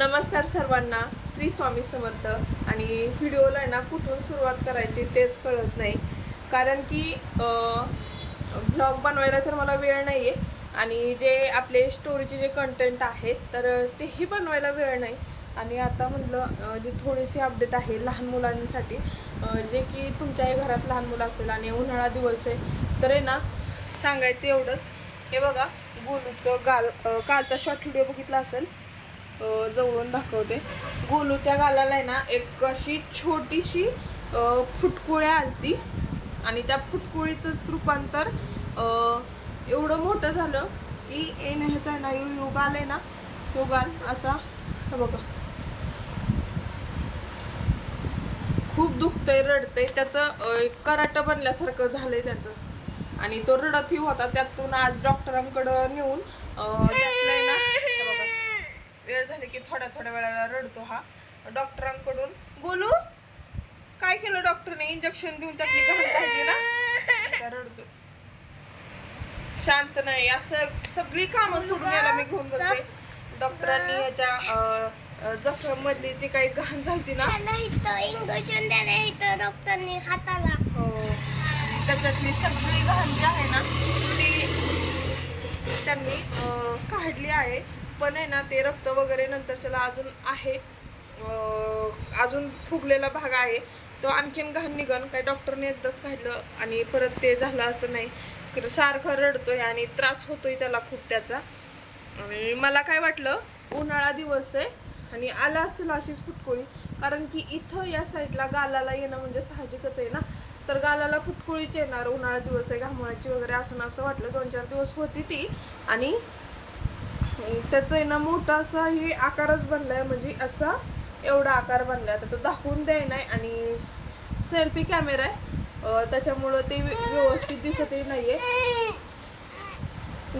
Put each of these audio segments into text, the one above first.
नमस्कार सर्वांना श्री स्वामी समर्थ. आणि व्हिडिओला आहे ना कुठून सुरुवात करायची तेच कळत नाही. कारण की ब्लॉग बनवायला तर मला वेळ नाही आहे आणि जे आपले स्टोरीचे जे कंटेंट आहेत तर तेही बनवायला वेळ नाही. आणि आता म्हटलं जी थोडीशी अपडेट आहे लहान मुलांसाठी जे की तुमच्याही घरात लहान मुलं असेल आणि उन्हाळा दिवस आहे तर आहे ना सांगायचं एवढंच. हे बघा गोलूचं गाल कालचा शॉर्ट व्हिडिओ बघितला असेल. जवळून दाखवते. गोलूच्या गालाला आहे ना एक अशी छोटीशी फुटकुळ्या आलती. आणि त्या फुटकुळीचंच रूपांतर एवढं मोठं झालं की एन ह्याचा आहे ना योगाल आहे ना योगाल असा हे बघा. खूप दुखतंय रडतंय. त्याचं एक कराटं बनल्यासारखं झालंय त्याचं. आणि तो रडतही होता. त्यातून आज डॉक्टरांकडं नेऊन अ, त्यातलं आहे ना हे बघा वेळ झाली की थोड्या थोड्या वेळाला रडतो हा. डॉक्टरांकडून गोलू काय केलं डॉक्टरने? इंजेक्शन देऊन त्यातली घाण काढली ना? रडतो. शांत नाही असं सगळी कामं सोडून याला मी घेऊन बसते डॉक्टरांनी ह्याच्या जखम मधली जी काही घाण झालती ना इंजेक्शन द्यायला डॉक्टरनी हाताला. हो. त्याच्यातली सगळी घाण जी आहे ना ती त्यांनी काढली आहे. पण आहे ना ते रक्त वगैरे नंतरच्याला अजून आहे अजून फुगलेला भाग आहे. तो आणखीन घाण निघन काही डॉक्टरने एकदाच काढलं आणि परत ते झालं असं नाही. तर सारखं रडतोय आणि त्रास होतोय त्याला खूप त्याचा. आणि मला काय वाटलं उन्हाळा दिवस आहे आणि आला असेल अशीच फुटकोळी. कारण की इथं या साईडला गालाला येणं म्हणजे साहजिकच आहे ना. तर गालाला फुटकोळीच येणार उन्हाळा दिवस आहे घामळाची वगैरे असं असं वाटलं. दोन चार दिवस होती ती. आणि त्याचं आहे ना मोठा असा हे आकारच बनलाय म्हणजे असा एवढा आकार बनलाय. आता तो दाखवून द्याय नाही आणि सेल्फी कॅमेरा आहे. त्याच्यामुळं ते व्य- व्यवस्थित दिसतही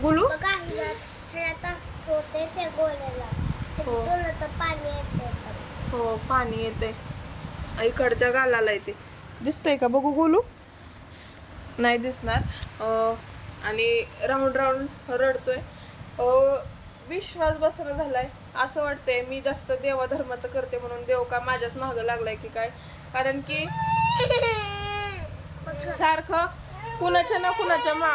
गुलू? होते ते गोल्याला हो. तर पाणी येते. हो पाणी येते इकडच्या गालाला येते. दिसतंय का? बघू गोलू. नाही दिसणार. आणि राऊंड राऊंड रडतोय. अं, विश्वास बसणं झालाय. असं वाटतंय मी जास्त देवाधर्माचं करते म्हणून देव का माझ्याच मागं लागलाय की काय? कारण की सारखं कुणाच्या ना कुणाच्या मा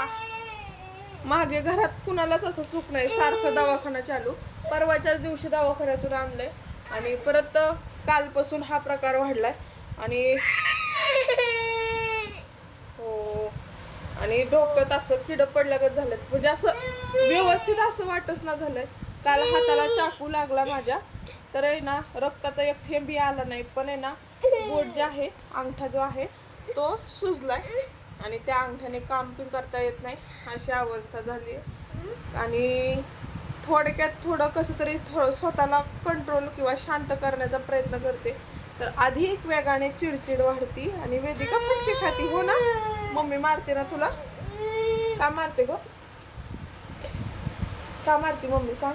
मागे घरात कुणालाच असं सुख नाही. सारखं दवाखाना चालू. परवाच्याच दिवशी दवाखान्यातून आणलंय. आणि परत कालपासून हा प्रकार वाढलाय. आणि आणि डोक्यात असं किड पडल्यागत झालं म्हणजे असं व्यवस्थित असं वाटच ना झालंय. काल हाताला चाकू लागला माझ्या. तर आहे ना रक्ताचा एक थेंबी आला नाही. पण आहे ना बोट जे आहे अंगठा जो आहे तो सुजलाय. आणि त्या अंगठ्याने काम पण करता येत नाही. अशी अवस्था झाली आणि थोडक्यात थोडं कसं तरी थोडं स्वतःला कंट्रोल किंवा शांत करण्याचा प्रयत्न करते. तर आधी एक वेगाने चिडचिड वाढती आणि वेदिका फटके खाती. हो ना? मम्मी मारते ना तुला? का मारते ग? का मारते मम्मी? सांग.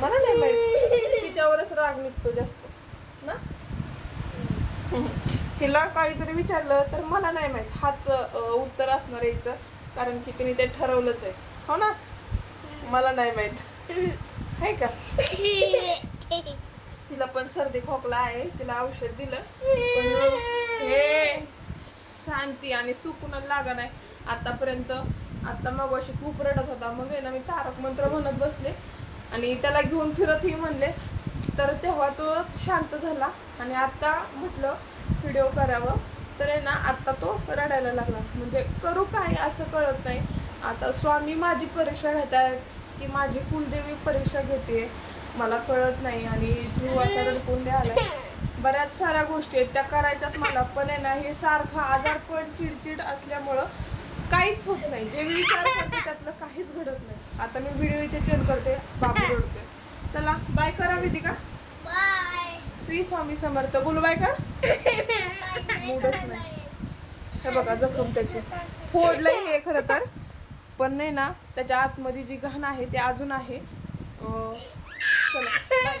मला नाही माहीत. तिच्यावरच राग निघतो जास्त. ना? तिला काही जरी विचारलं तर मला नाही माहीत. हाच उत्तर असणार यायचं कारण की तिने ते ठरवलंच आहे. हो ना? मला नाही माहीत. आहे का? तिला पण सर्दी खोकला आहे तिला औषध दिलं. पण हे शांती आणि सुकूनच लागा नाही आतापर्यंत आता मग अशी खूप रडत होता. मग आहे ना मी तारक मंत्र म्हणत बसले. आणि त्याला घेऊन फिरतही म्हणले. तर तेव्हा तो शांत झाला. आणि आता म्हटलं व्हिडिओ करावं. तर आहे ना आता तो रडायला लागला. म्हणजे करू काय असं कळत नाही. आता स्वामी माझी परीक्षा घेत आहेत की माझी कुलदेवी परीक्षा घेते. मला कळत नाही आणि ध्रुव असा रडकून आलाय बऱ्याच साऱ्या गोष्टी आहेत. त्या करायच्यात मला पण आहे ना हे सारखं आजारपण चिडचिड असल्यामुळं काहीच होत नाही. जे मी विचार करते त्यातलं काहीच घडत नाही. आता मी व्हिडिओ इथे चेंज करते बाबू रडते चला बाय करा का श्री स्वामी समर्थ. बोलू बाय कर. मूडच नाही. हे बघा जखम त्याची. फोडलंही हे खरं तर. पण नाही ना त्याच्या आतमध्ये जी घाण आहे ते अजून आहे. अं, चला बाय